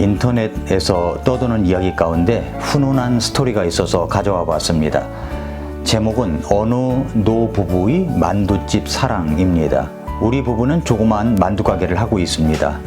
인터넷에서 떠도는 이야기 가운데 훈훈한 스토리가 있어서 가져와 봤습니다. 제목은 어느 노 부부의 만두집 사랑입니다. 우리 부부는 조그마한 만두 가게를 하고 있습니다.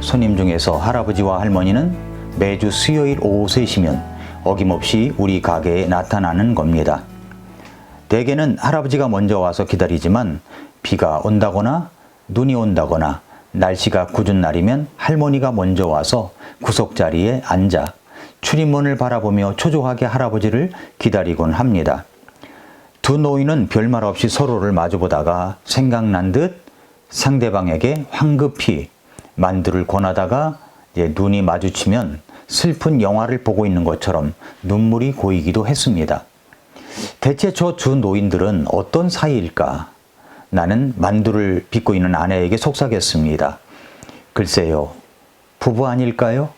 손님 중에서 할아버지와 할머니는 매주 수요일 오후 3시면 어김없이 우리 가게에 나타나는 겁니다. 대개는 할아버지가 먼저 와서 기다리지만 비가 온다거나 눈이 온다거나 날씨가 궂은 날이면 할머니가 먼저 와서 구석자리에 앉아 출입문을 바라보며 초조하게 할아버지를 기다리곤 합니다. 두 노인은 별말 없이 서로를 마주보다가 생각난 듯 상대방에게 황급히 만두를 권하다가 눈이 마주치면 슬픈 영화를 보고 있는 것처럼 눈물이 고이기도 했습니다. 대체 저 두 노인들은 어떤 사이일까? 나는 만두를 빚고 있는 아내에게 속삭였습니다. 글쎄요, 부부 아닐까요?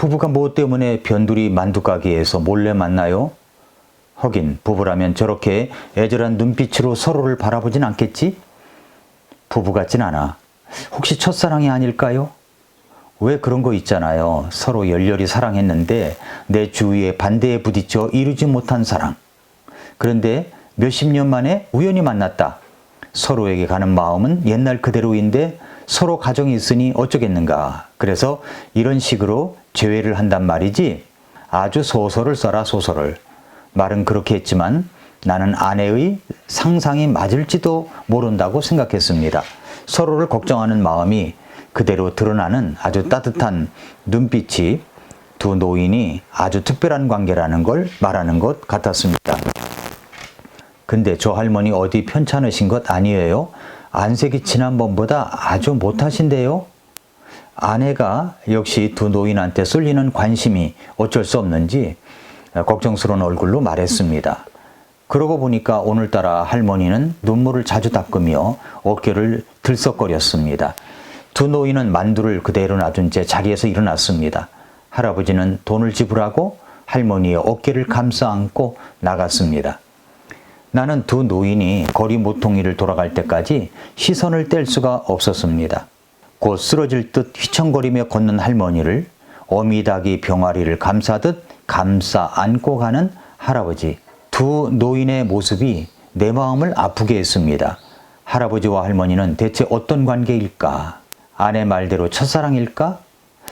부부가 뭐 때문에 변두리 만두 가게에서 몰래 만나요? 허긴 부부라면 저렇게 애절한 눈빛으로 서로를 바라보진 않겠지? 부부 같진 않아. 혹시 첫사랑이 아닐까요? 왜 그런 거 있잖아요. 서로 열렬히 사랑했는데 내 주위에 반대에 부딪혀 이루지 못한 사랑. 그런데 몇십 년 만에 우연히 만났다. 서로에게 가는 마음은 옛날 그대로인데 서로 가정이 있으니 어쩌겠는가. 그래서 이런 식으로 재회를 한단 말이지. 아주 소설을 써라 소설을. 말은 그렇게 했지만 나는 아내의 상상이 맞을지도 모른다고 생각했습니다. 서로를 걱정하는 마음이 그대로 드러나는 아주 따뜻한 눈빛이 두 노인이 아주 특별한 관계라는 걸 말하는 것 같았습니다. 근데 저 할머니 어디 편찮으신 것 아니에요? 안색이 지난번보다 아주 못하신데요? 아내가 역시 두 노인한테 쏠리는 관심이 어쩔 수 없는지 걱정스러운 얼굴로 말했습니다. 그러고 보니까 오늘따라 할머니는 눈물을 자주 닦으며 어깨를 들썩거렸습니다. 두 노인은 만두를 그대로 놔둔 채 자리에서 일어났습니다. 할아버지는 돈을 지불하고 할머니의 어깨를 감싸 안고 나갔습니다. 나는 두 노인이 거리 모퉁이를 돌아갈 때까지 시선을 뗄 수가 없었습니다. 곧 쓰러질 듯 휘청거리며 걷는 할머니를 어미닭이 병아리를 감싸듯 감싸 안고 가는 할아버지. 두 노인의 모습이 내 마음을 아프게 했습니다. 할아버지와 할머니는 대체 어떤 관계일까? 아내 말대로 첫사랑일까?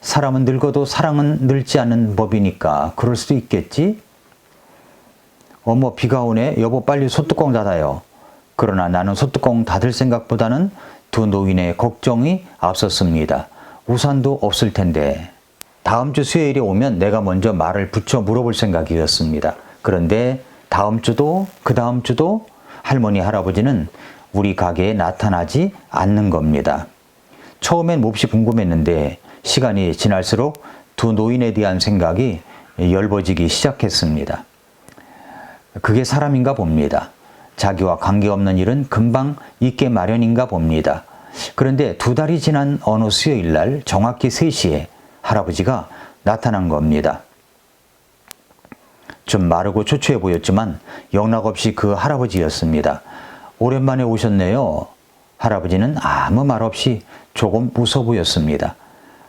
사람은 늙어도 사랑은 늙지 않는 법이니까 그럴 수도 있겠지? 어머 비가 오네 여보 빨리 소뚜껑 닫아요. 그러나 나는 소뚜껑 닫을 생각보다는 두 노인의 걱정이 앞섰습니다. 우산도 없을 텐데 다음 주 수요일에 오면 내가 먼저 말을 붙여 물어볼 생각이었습니다. 그런데 다음 주도 그 다음 주도 할머니 할아버지는 우리 가게에 나타나지 않는 겁니다. 처음엔 몹시 궁금했는데 시간이 지날수록 두 노인에 대한 생각이 열버지기 시작했습니다. 그게 사람인가 봅니다. 자기와 관계없는 일은 금방 있게 마련인가 봅니다. 그런데 두 달이 지난 어느 수요일 날 정확히 3시에 할아버지가 나타난 겁니다. 좀 마르고 초췌해 보였지만 영락없이 그 할아버지였습니다. 오랜만에 오셨네요. 할아버지는 아무 말 없이 조금 웃어 보였습니다.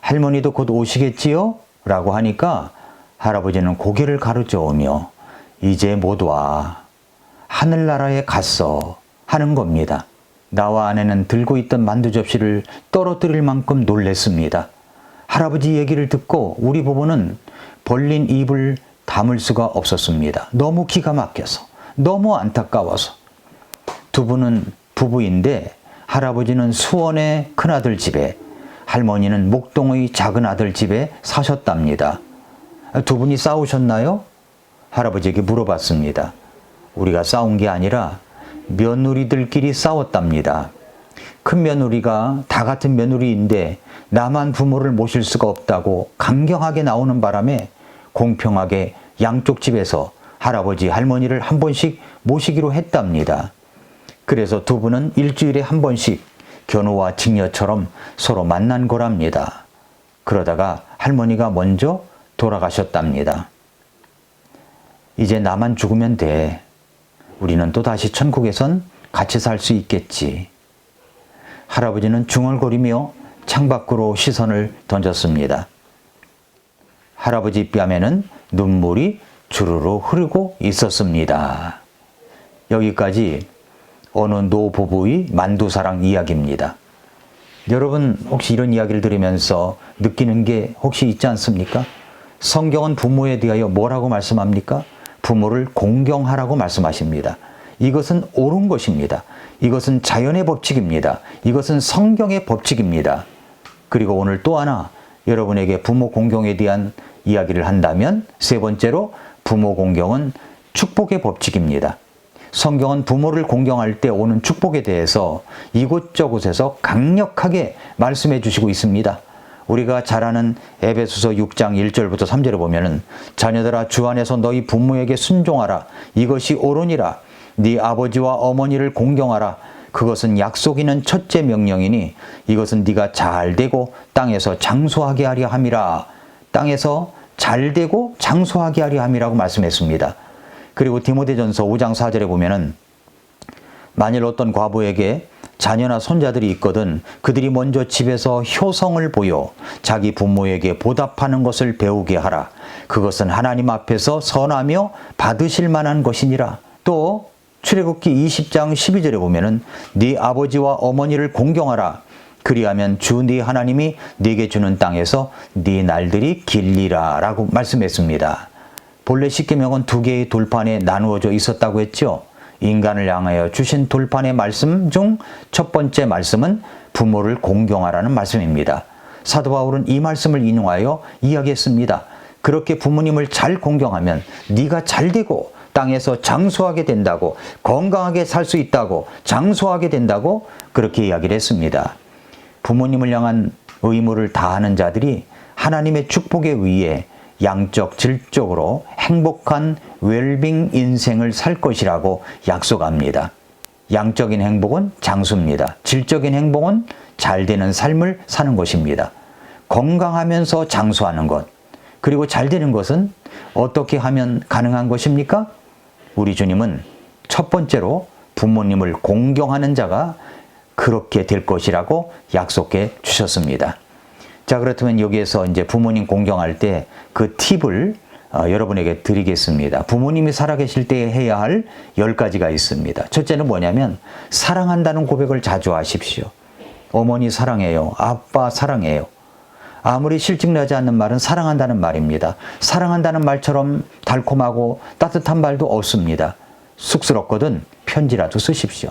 할머니도 곧 오시겠지요? 라고 하니까 할아버지는 고개를 가로저으며 이제 못 와. 하늘나라에 갔어. 하는 겁니다. 나와 아내는 들고 있던 만두 접시를 떨어뜨릴 만큼 놀랬습니다. 할아버지 얘기를 듣고 우리 부부는 벌린 입을 담을 수가 없었습니다. 너무 기가 막혀서, 너무 안타까워서. 두 분은 부부인데 할아버지는 수원의 큰아들 집에, 할머니는 목동의 작은 아들 집에 사셨답니다. 두 분이 싸우셨나요? 할아버지에게 물어봤습니다. 우리가 싸운 게 아니라 며느리들끼리 싸웠답니다. 큰 며느리가 다 같은 며느리인데 나만 부모를 모실 수가 없다고 강경하게 나오는 바람에 공평하게 양쪽 집에서 할아버지 할머니를 한 번씩 모시기로 했답니다. 그래서 두 분은 일주일에 한 번씩 견우와 직녀처럼 서로 만난 거랍니다. 그러다가 할머니가 먼저 돌아가셨답니다. 이제 나만 죽으면 돼. 우리는 또 다시 천국에선 같이 살 수 있겠지. 할아버지는 중얼거리며 창밖으로 시선을 던졌습니다. 할아버지 뺨에는 눈물이 주르르 흐르고 있었습니다. 여기까지 어느 노부부의 만두사랑 이야기입니다. 여러분 혹시 이런 이야기를 들으면서 느끼는 게 혹시 있지 않습니까? 성경은 부모에 대하여 뭐라고 말씀합니까? 부모를 공경하라고 말씀하십니다. 이것은 옳은 것입니다. 이것은 자연의 법칙입니다. 이것은 성경의 법칙입니다. 그리고 오늘 또 하나 여러분에게 부모 공경에 대한 이야기를 한다면 세 번째로 부모 공경은 축복의 법칙입니다. 성경은 부모를 공경할 때 오는 축복에 대해서 이곳저곳에서 강력하게 말씀해 주시고 있습니다. 우리가 잘 아는 에베소서 6장 1절부터 3절에 보면은 자녀들아 주 안에서 너희 부모에게 순종하라. 이것이 옳으니라. 네 아버지와 어머니를 공경하라. 그것은 약속 있는 첫째 명령이니 이것은 네가 잘 되고 땅에서 장수하게 하려 함이라. 땅에서 잘 되고 장수하게 하려 함이라고 말씀했습니다. 그리고 디모데전서 5장 4절에 보면은 만일 어떤 과부에게 자녀나 손자들이 있거든 그들이 먼저 집에서 효성을 보여 자기 부모에게 보답하는 것을 배우게 하라. 그것은 하나님 앞에서 선하며 받으실 만한 것이니라. 또 출애굽기 20장 12절에 보면은 네 아버지와 어머니를 공경하라. 그리하면 주 네 하나님이 네게 주는 땅에서 네 날들이 길리라라고 말씀했습니다. 본래 십계명은 두 개의 돌판에 나누어져 있었다고 했죠. 인간을 향하여 주신 돌판의 말씀 중 첫 번째 말씀은 부모를 공경하라는 말씀입니다. 사도 바울은 이 말씀을 인용하여 이야기했습니다. 그렇게 부모님을 잘 공경하면 네가 잘 되고 땅에서 장수하게 된다고 건강하게 살 수 있다고 장수하게 된다고 그렇게 이야기를 했습니다. 부모님을 향한 의무를 다하는 자들이 하나님의 축복에 의해 양적, 질적으로 행복한 웰빙 인생을 살 것이라고 약속합니다. 양적인 행복은 장수입니다. 질적인 행복은 잘 되는 삶을 사는 것입니다. 건강하면서 장수하는 것, 그리고 잘 되는 것은 어떻게 하면 가능한 것입니까? 우리 주님은 첫 번째로 부모님을 공경하는 자가 그렇게 될 것이라고 약속해 주셨습니다. 자, 그렇다면 여기에서 이제 부모님 공경할 때 그 팁을 어, 여러분에게 드리겠습니다. 부모님이 살아계실 때 해야 할 열 가지가 있습니다. 첫째는 뭐냐면 사랑한다는 고백을 자주 하십시오. 어머니 사랑해요. 아빠 사랑해요. 아무리 실증나지 않는 말은 사랑한다는 말입니다. 사랑한다는 말처럼 달콤하고 따뜻한 말도 없습니다. 쑥스럽거든 편지라도 쓰십시오.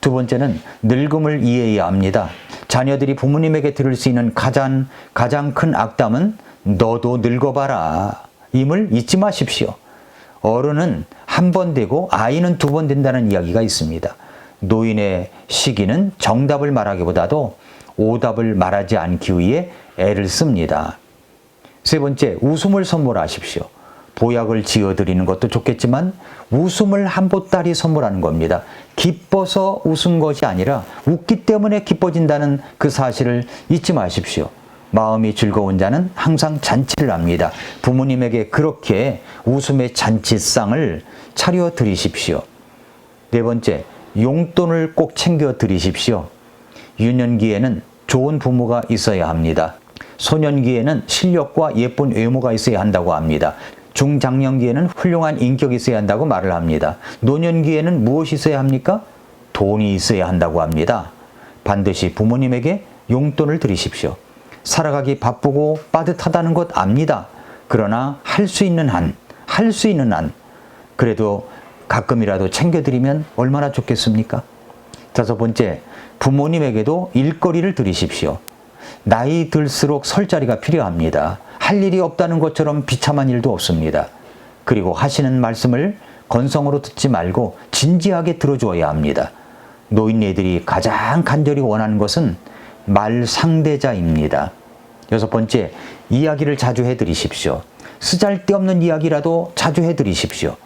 두 번째는 늙음을 이해해야 합니다. 자녀들이 부모님에게 들을 수 있는 가장, 가장 큰 악담은 너도 늙어봐라. 임을 잊지 마십시오. 어른은 한 번 되고 아이는 두 번 된다는 이야기가 있습니다. 노인의 시기는 정답을 말하기보다도 오답을 말하지 않기 위해 애를 씁니다. 세 번째, 웃음을 선물하십시오. 보약을 지어드리는 것도 좋겠지만 웃음을 한 보따리 선물하는 겁니다. 기뻐서 웃은 것이 아니라 웃기 때문에 기뻐진다는 그 사실을 잊지 마십시오. 마음이 즐거운 자는 항상 잔치를 합니다. 부모님에게 그렇게 웃음의 잔치상을 차려 드리십시오. 네 번째, 용돈을 꼭 챙겨 드리십시오. 유년기에는 좋은 부모가 있어야 합니다. 소년기에는 실력과 예쁜 외모가 있어야 한다고 합니다. 중장년기에는 훌륭한 인격이 있어야 한다고 말을 합니다. 노년기에는 무엇이 있어야 합니까? 돈이 있어야 한다고 합니다. 반드시 부모님에게 용돈을 드리십시오. 살아가기 바쁘고 빠듯하다는 것 압니다. 그러나 할 수 있는 한, 할 수 있는 한, 그래도 가끔이라도 챙겨드리면 얼마나 좋겠습니까? 다섯 번째, 부모님에게도 일거리를 드리십시오. 나이 들수록 설 자리가 필요합니다. 할 일이 없다는 것처럼 비참한 일도 없습니다. 그리고 하시는 말씀을 건성으로 듣지 말고 진지하게 들어주어야 합니다. 노인네들이 가장 간절히 원하는 것은 말 상대자입니다. 여섯 번째, 이야기를 자주 해드리십시오. 쓰잘데없는 이야기라도 자주 해드리십시오.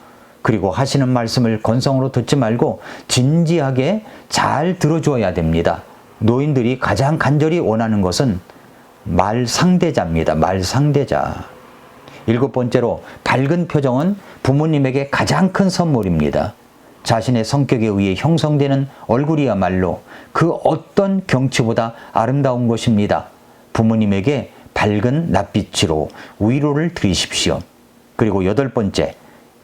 그리고 하시는 말씀을 건성으로 듣지 말고 진지하게 잘 들어주어야 됩니다. 노인들이 가장 간절히 원하는 것은 말 상대자입니다. 말 상대자. 일곱 번째로 밝은 표정은 부모님에게 가장 큰 선물입니다. 자신의 성격에 의해 형성되는 얼굴이야말로 그 어떤 경치보다 아름다운 것입니다. 부모님에게 밝은 낯빛으로 위로를 드리십시오. 그리고 여덟 번째,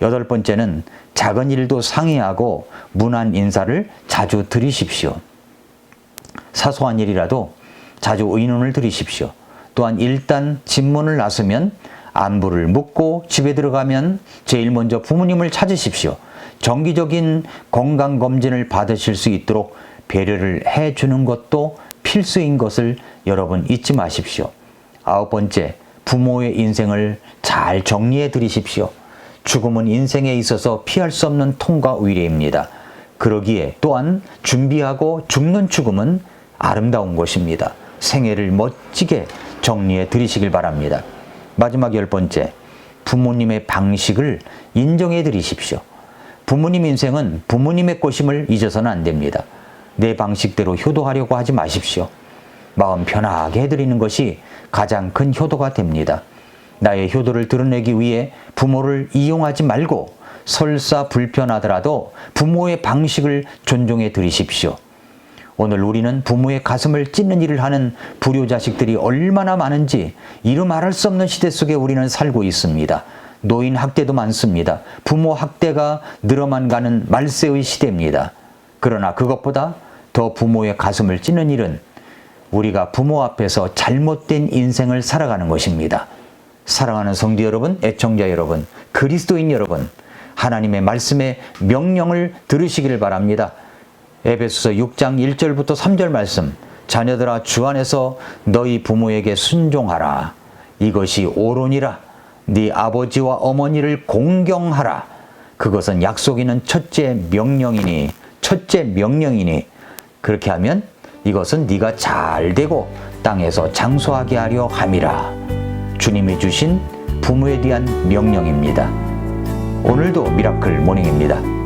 여덟 번째는 작은 일도 상의하고 문안 인사를 자주 드리십시오. 사소한 일이라도 자주 의논을 드리십시오. 또한 일단 집문을 나서면 안부를 묻고 집에 들어가면 제일 먼저 부모님을 찾으십시오. 정기적인 건강 검진을 받으실 수 있도록 배려를 해 주는 것도 필수인 것을 여러분 잊지 마십시오. 아홉 번째, 부모의 인생을 잘 정리해 드리십시오. 죽음은 인생에 있어서 피할 수 없는 통과 위례입니다. 그러기에 또한 준비하고 죽는 죽음은 아름다운 것입니다. 생애를 멋지게 정리해 드리시길 바랍니다. 마지막 열 번째, 부모님의 방식을 인정해 드리십시오. 부모님 인생은 부모님의 것임을 잊어서는 안 됩니다. 내 방식대로 효도하려고 하지 마십시오. 마음 편하게 해드리는 것이 가장 큰 효도가 됩니다. 나의 효도를 드러내기 위해 부모를 이용하지 말고 설사 불편하더라도 부모의 방식을 존중해 드리십시오. 오늘 우리는 부모의 가슴을 찢는 일을 하는 불효 자식들이 얼마나 많은지 이루 말할 수 없는 시대 속에 우리는 살고 있습니다. 노인 학대도 많습니다. 부모 학대가 늘어만 가는 말세의 시대입니다. 그러나 그것보다 더 부모의 가슴을 찢는 일은 우리가 부모 앞에서 잘못된 인생을 살아가는 것입니다. 사랑하는 성도 여러분, 애청자 여러분, 그리스도인 여러분, 하나님의 말씀의 명령을 들으시기를 바랍니다. 에베소서 6장 1절부터 3절 말씀. 자녀들아 주 안에서 너희 부모에게 순종하라. 이것이 옳으니라. 네 아버지와 어머니를 공경하라. 그것은 약속 있는 첫째 명령이니 첫째 명령이니 그렇게 하면 이것은 네가 잘 되고 땅에서 장수하게 하려 함이라. 주님이 주신 부모에 대한 명령입니다. 오늘도 미라클 모닝입니다.